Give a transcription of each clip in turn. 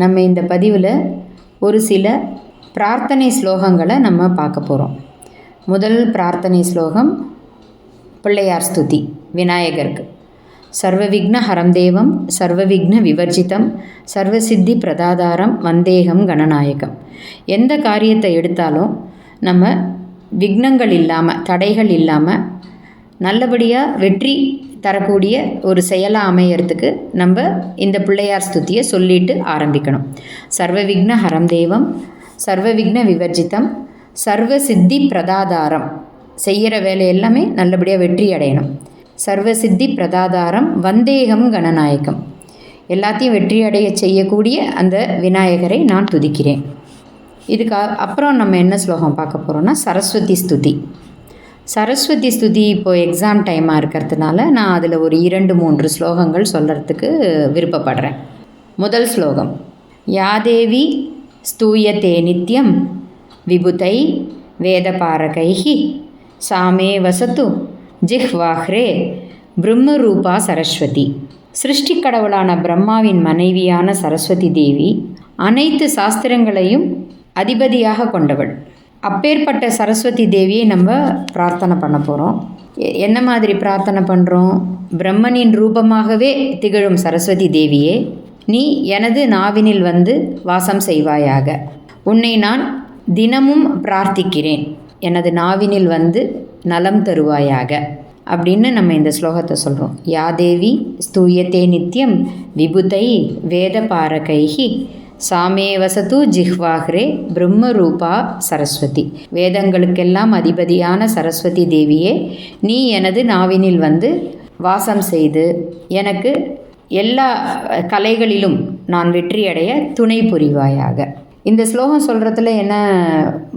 நம்ம இந்த பதிவில் ஒரு சில பிரார்த்தனை ஸ்லோகங்களை நம்ம பார்க்க போகிறோம் முதல் பிரார்த்தனை ஸ்லோகம் பிள்ளையார் ஸ்துதி விநாயகருக்கு. சர்வவிக்ன ஹரம் தேவம் சர்வவிக்ன விவர்ஜிதம் சர்வசித்தி பிரதாதாரம் வந்தேகம் கணநாயகம் எந்த காரியத்தை எடுத்தாலும் நம்ம விக்னங்கள் இல்லாமல் தடைகள் இல்லாமல் நல்லபடியாக வெற்றி தரக்கூடிய ஒரு செயலாக அமையறதுக்கு நம்ம இந்த பிள்ளையார் ஸ்துதியை சொல்லிட்டு ஆரம்பிக்கணும். சர்வவிக்ன ஹரம் தேவம் சர்வவிக்ன விவர்ஜிதம் சர்வ சித்தி பிரதாதாரம். செய்கிற வேலை எல்லாமே நல்லபடியாக வெற்றி அடையணும். சர்வசித்தி பிரதாதாரம் வந்தேகம் கணநாயகம் எல்லாத்தையும் வெற்றி அடைய செய்யக்கூடிய அந்த விநாயகரை நான் துதிக்கிறேன். இதுக்கு அப்புறம் நம்ம என்ன ஸ்லோகம் பார்க்க போகிறோம்னா சரஸ்வதி ஸ்துதி. சரஸ்வதி ஸ்துதி இப்போது எக்ஸாம் டைமாக இருக்கிறதுனால நான் அதில் ஒரு இரண்டு மூன்று ஸ்லோகங்கள் சொல்கிறதுக்கு விருப்பப்படுறேன். முதல் ஸ்லோகம். யாதேவி ஸ்தூயத்தே நித்யம் விபுதை வேதபாரகைஹி சாமே வசத்து ஜிஹ்வாஹ்ரே பிரம்மரூபா சரஸ்வதி. சிருஷ்டி கடவுளான பிரம்மாவின் மனைவியான சரஸ்வதி தேவி அனைத்து சாஸ்திரங்களையும் அதிபதியாக கொண்டவள். அப்பேற்பட்ட சரஸ்வதி தேவியை நம்ம பிரார்த்தனை பண்ண போகிறோம் என்ன மாதிரி பிரார்த்தனை பண்ணுறோம் பிரம்மனின் ரூபமாகவே திகழும் சரஸ்வதி தேவியே நீ எனது நாவினில் வந்து வாசம் செய்வாயாக. உன்னை நான் தினமும் பிரார்த்திக்கிறேன். எனது நாவினில் வந்து நலம் தருவாயாக. அப்படின்னு நம்ம இந்த ஸ்லோகத்தை சொல்கிறோம் யாதேவி ஸ்தூயத்தே நித்தியம் விபுதை வேத பாரகைகி சாமே வசது ஜிஹ்வாஹ்ரே பிரம்மரூபா சரஸ்வதி. வேதங்களுக்கெல்லாம் அதிபதியான சரஸ்வதி தேவியே நீ எனது நாவினில் வந்து வாசம் செய்து எனக்கு எல்லா கலைகளிலும் நான் வெற்றியடைய துணை புரிவாயாக. இந்த ஸ்லோகம் சொல்கிறதுல என்ன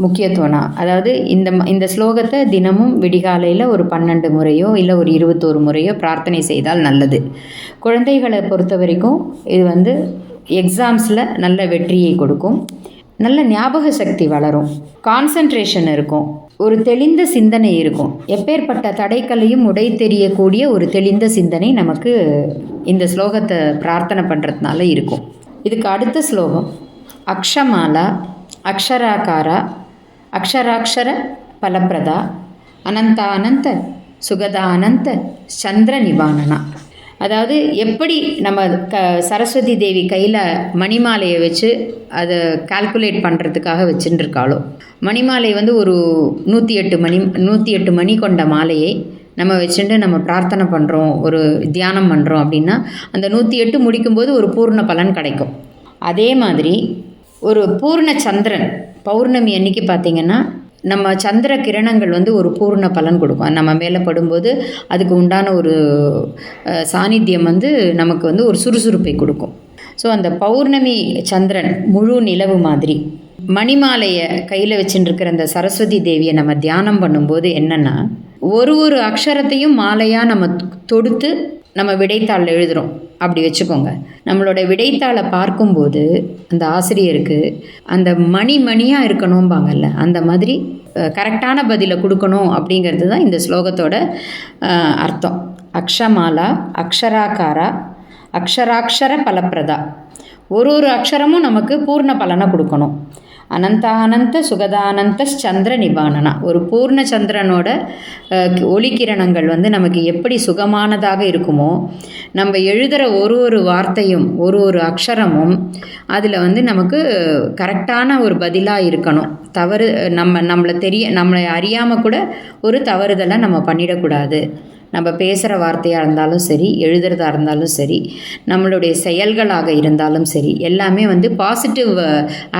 முக்கியத்துவம்னா அதாவது இந்த ம- இந்த ஸ்லோகத்தை தினமும் விடிகாலையில் ஒரு பன்னெண்டு முறையோ இல்லை ஒரு இருபத்தோரு முறையோ பிரார்த்தனை செய்தால் நல்லது. குழந்தைகளை பொறுத்த வரைக்கும் இது வந்து எக்ஸாம்ஸில் நல்ல வெற்றியை கொடுக்கும். நல்ல ஞாபக சக்தி வளரும். கான்சன்ட்ரேஷன் இருக்கும். ஒரு தெளிந்த சிந்தனை இருக்கும். எப்பேற்பட்ட தடைக்கலையும் உடை தெரியக்கூடிய ஒரு தெளிந்த சிந்தனை நமக்கு இந்த ஸ்லோகத்தை பிரார்த்தனை பண்ணுறதுனால இருக்கும். இதுக்கு அடுத்த ஸ்லோகம். அக்ஷமாலா அக்ஷராகாரா அக்ஷராக்ஷர பலப்பிரதா அனந்தானந்த சுகதானந்த சந்திர நிவாரணா அதாவது எப்படி நம்ம க சரஸ்வதி தேவி கையில் மணிமாலையை வச்சு அதை கால்குலேட் பண்ணுறதுக்காக வச்சுட்டுருக்காளோ மணிமாலை வந்து ஒரு நூற்றி எட்டு மணி நூற்றி எட்டு மணி கொண்ட மாலையை நம்ம வச்சுட்டு நம்ம பிரார்த்தனை பண்ணுறோம் ஒரு தியானம் பண்ணுறோம் அப்படின்னா அந்த நூற்றி எட்டு முடிக்கும்போது ஒரு பூர்ண பலன் கிடைக்கும். அதே மாதிரி ஒரு பூர்ண சந்திரன் பௌர்ணமி அன்னைக்கு பார்த்தீங்கன்னா நம்ம சந்திர கிரணங்கள் வந்து ஒரு பூர்ண பலன் கொடுக்கும். நம்ம மேலே படும்போது அதுக்கு உண்டான ஒரு சாநித்தியம் வந்து நமக்கு வந்து ஒரு சுறுசுறுப்பை கொடுக்கும். ஸோ அந்த பௌர்ணமி சந்திரன் முழு நிலவு மாதிரி மணிமாலையை கையில் வச்சுட்டு இருக்கிற அந்த சரஸ்வதி தேவியை நம்ம தியானம் பண்ணும்போது என்னென்னா ஒரு ஒரு அக்ஷரத்தையும் மாலையாக நம்ம தொடுத்து நம்ம விடைத்தாளில் எழுதுகிறோம் அப்படி வச்சுக்கோங்க. நம்மளோட விடைத்தாளை பார்க்கும்போது அந்த ஆசிரியருக்கு அந்த மணி மணியாக இருக்கணும்பாங்கல்ல அந்த மாதிரி கரெக்டான பதிலை கொடுக்கணும் அப்படிங்கிறது தான் இந்த ஸ்லோகத்தோட அர்த்தம். அக்ஷமாலா அக்ஷராக்காரா அக்ஷராக்ஷர பலப்பிரதா. ஒரு ஒரு அக்ஷரமும் நமக்கு பூர்ண பலனை கொடுக்கணும். அனந்தானந்த சுகதானந்த சந்திர நிபானனா ஒரு பூர்ண சந்திரனோட ஒளிக்கிரணங்கள் வந்து நமக்கு எப்படி சுகமானதாக இருக்குமோ நம்ம எழுதுகிற ஒரு ஒரு வார்த்தையும் ஒரு ஒரு அக்ஷரமும் அதில் வந்து நமக்கு கரெக்டான ஒரு பதிலாக இருக்கணும். தவறு நம்ம நம்மளை தெரிய நம்மளை அறியாமல் கூட ஒரு தவறுதலை நம்ம பண்ணிடக்கூடாது. நம்ம பேசுகிற வார்த்தையாக இருந்தாலும் சரி எழுதுறதா இருந்தாலும் சரி நம்மளுடைய செயல்களாக இருந்தாலும் சரி எல்லாமே வந்து பாசிட்டிவ்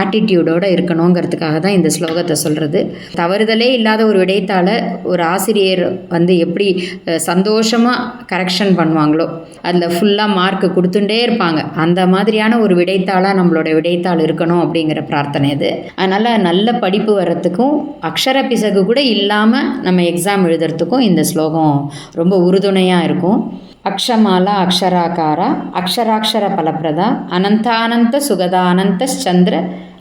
ஆட்டிடியூடோடு இருக்கணுங்கிறதுக்காக தான் இந்த ஸ்லோகத்தை சொல்கிறது தவறுதலே இல்லாத ஒரு விடைத்தாளை ஒரு ஆசிரியர் வந்து எப்படி சந்தோஷமாக கரெக்ஷன் பண்ணுவாங்களோ அதில் ஃபுல்லாக மார்க் கொடுத்துட்டே இருப்பாங்க. அந்த மாதிரியான ஒரு விடைத்தாளாக நம்மளோட விடைத்தாள் இருக்கணும் அப்படிங்கிற பிரார்த்தனை இது. அதனால் நல்ல படிப்பு வர்றதுக்கும் அக்ஷர பிசகு கூட இல்லாமல் நம்ம எக்ஸாம் எழுதுறதுக்கும் இந்த ஸ்லோகம் ரொம்ப ரொம்ப உறுதுணையாக இருக்கும். அக்ஷமாலா அக்ஷராகாரா அக்ஷராக்ஷர பலப்பிரதா அனந்தானந்த சுகதானந்த சந்திர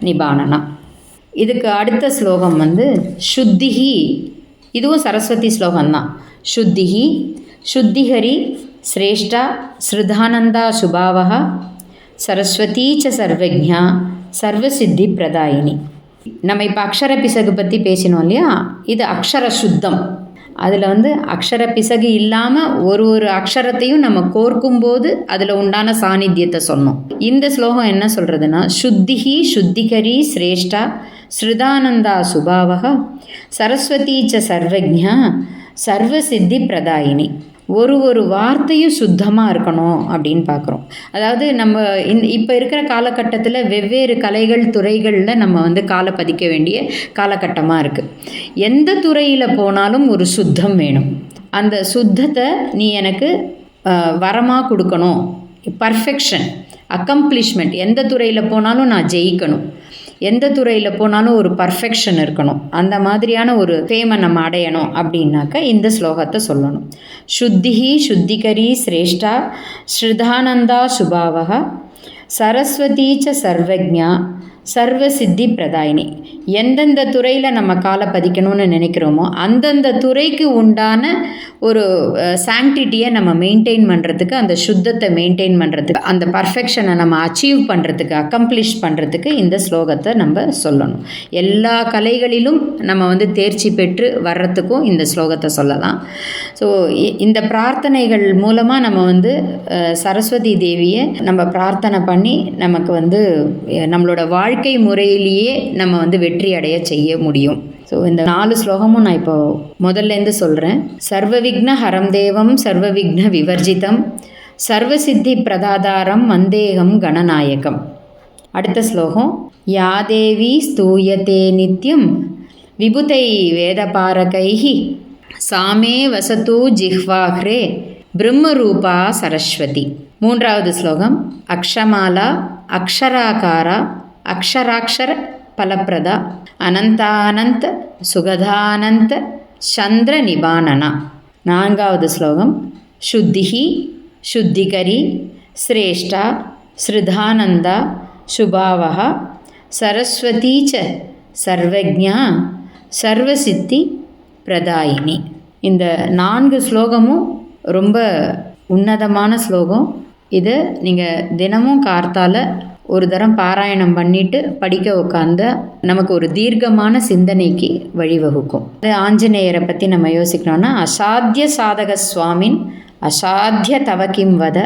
நிபானனா. இதுக்கு அடுத்த ஸ்லோகம் வந்து சுத்திஹி. இதுவும் சரஸ்வதி ஸ்லோகம்தான். சுத்திஹி சுத்திஹரி சிரேஷ்டா ஸ்ருதானந்தா சுபாவா சரஸ்வதி ச சர்வஜா சர்வசித்தி பிரதாயினி. நம்ம இப்போ அக்ஷர பிசகு பற்றி பேசினோம் இல்லையா? இது அக்ஷர சுத்தம். அதில் வந்து அக்ஷர பிசகு இல்லாமல் ஒரு ஒரு அக்ஷரத்தையும் நம்ம கோர்க்கும்போது அதில் உண்டான சாநித்தியத்தை சொன்னோம். இந்த ஸ்லோகம் என்ன சொல்கிறதுனா சுத்திஹி சுத்திகரி சிரேஷ்டா ஸ்ருதானந்தா சுபாவக சரஸ்வதி ச சர்வஜா சர்வசித்தி பிரதாயினி. ஒரு ஒரு வார்த்தையும் சுத்தமாக இருக்கணும் அப்படின்னு பார்க்குறோம். அதாவது நம்ம இந்த இப்போ இருக்கிற காலகட்டத்தில் வெவ்வேறு கலைகள் துறைகளில் நம்ம வந்து காலை பதிக்க வேண்டிய காலகட்டமாக இருக்குது எந்த துறையில் போனாலும் ஒரு சுத்தம் வேணும். அந்த சுத்தத்தை நீ எனக்கு வரமாக கொடுக்கணும். பர்ஃபெக்ஷன் அக்கம்ப்ளிஷ்மெண்ட் எந்த துறையில் போனாலும் நான் ஜெயிக்கணும். எந்த துறையில் போனாலும் ஒரு பர்ஃபெக்ஷன் இருக்கணும். அந்த மாதிரியான ஒரு ஃபேமை நம்ம அடையணும் அப்படின்னாக்கா இந்த ஸ்லோகத்தை சொல்லணும். சுத்திஹி சுத்திகரி சிரேஷ்டா ஸ்ருதானந்தா சுபாவகா சரஸ்வதி ச சர்வஜா சர்வ சித்தி பிரதாயினி. எந்தெந்த துறையில் நம்ம காலை பதிக்கணும்னு நினைக்கிறோமோ அந்தந்த துறைக்கு உண்டான ஒரு சாங்டிட்டியை நம்ம மெயின்டைன் பண்ணுறதுக்கு அந்த சுத்தத்தை மெயின்டைன் பண்ணுறதுக்கு அந்த பர்ஃபெக்ஷனை நம்ம அச்சீவ் பண்ணுறதுக்கு அக்கம்ப்ளிஷ் பண்ணுறதுக்கு இந்த ஸ்லோகத்தை நம்ம சொல்லணும். எல்லா கலைகளிலும் நம்ம வந்து தேர்ச்சி பெற்று வர்றதுக்கும் இந்த ஸ்லோகத்தை சொல்லலாம். ஸோ இந்த பிரார்த்தனைகள் மூலமாக நம்ம வந்து சரஸ்வதி தேவியை நம்ம பிரார்த்தனை பண்ணி நமக்கு வந்து நம்மளோட வாழ்க்கை முறையிலேயே நம்ம வந்து வெற்றி அடைய செய்ய முடியும். ஸோ இந்த நாலு ஸ்லோகமும் நான் இப்போ முதல்லேருந்து சொல்கிறேன் சர்வவிக்ன ஹரம் தேவம் சர்வவிக்ன விவர்ஜிதம் சர்வசித்தி பிரதாதாரம் வந்தேகம் கணநாயகம். அடுத்த ஸ்லோகம் யாதேவி ஸ்தூயதே நித்யம் விபுதை வேதபாரகைஹி சாமே வசத்து ஜிஹ்வாஹ்ரே பிரம்மரூபா சரஸ்வதி. மூன்றாவது ஸ்லோகம் அக்ஷமாலா அக்ஷராகாரா அக்ஷராட்சர பலப்பிரதா அனந்தானந்த சுகதானந்த சந்திர நிபானனா நான்காவது ஸ்லோகம். சுத்திஹி சுத்திகரி சிரேஷ்டா ஸ்ருதானந்தா சுபாவகா சரஸ்வதி ச சர்வஜா சர்வசித்தி பிரதாயினி. இந்த நான்கு ஸ்லோகமும் ரொம்ப உன்னதமான ஸ்லோகம். இது நீங்கள் தினமும் கார்த்தால ஒரு தரம் பாராயணம் பண்ணிட்டு படிக்க உட்காந்து நமக்கு ஒரு தீர்க்கமான சிந்தனைக்கு வழிவகுக்கும். ஆஞ்சநேயரை பற்றி நம்ம யோசிக்கணும்னா அசாத்திய சாதக சுவாமின் அசாத்திய தவக்கிம் வத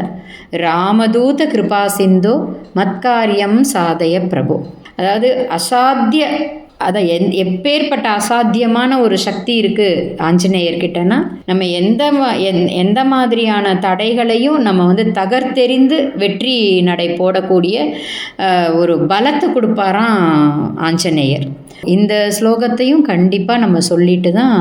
ராமதூத கிருபா சிந்தோ மத்காரியம் சாதய பிரபு. அதாவது அசாத்திய அதான் எந் எப்பேற்பட்ட அசாத்தியமான ஒரு சக்தி இருக்குது ஆஞ்சநேயர்கிட்டனா நம்ம எந்த எந்த மாதிரியான தடைகளையும் நம்ம வந்து தகர்த்தெறிந்து வெற்றி நடை போடக்கூடிய ஒரு பலத்தை கொடுப்பாராம் ஆஞ்சநேயர். இந்த ஸ்லோகத்தையும் கண்டிப்பாக நம்ம சொல்லிட்டு தான்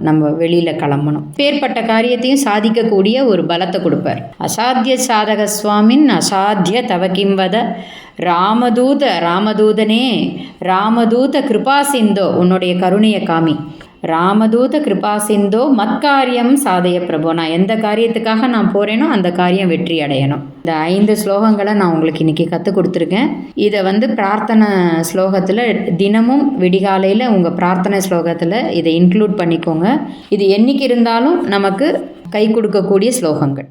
நம்ம வெளியில் கிளம்பணும். பேர்பட்ட காரியத்தையும் சாதிக்கக்கூடிய ஒரு பலத்தை கொடுப்பார். அசாத்திய சாதக சுவாமின் அசாத்திய தவகிம்பத ராமதூத ராமதூதனே ராமதூத கிருபா சிந்தோ உன்னுடைய கருணையை காமி. ராமதூத கிருபா சிந்தோ மத்காரியம் சாதய பிரபு. நான் எந்த காரியத்துக்காக நான் போகிறேனோ அந்த காரியம் வெற்றி அடையணும். இந்த ஐந்து ஸ்லோகங்களை நான் உங்களுக்கு இன்றைக்கி கற்றுக் கொடுத்துருக்கேன். இதை வந்து பிரார்த்தனை ஸ்லோகத்தில் தினமும் விடிகாலையில் உங்கள் பிரார்த்தனை ஸ்லோகத்தில் இதை இன்க்ளூட் பண்ணிக்கோங்க. இது என்றைக்கு இருந்தாலும் நமக்கு கை கொடுக்கக்கூடிய ஸ்லோகங்கள்.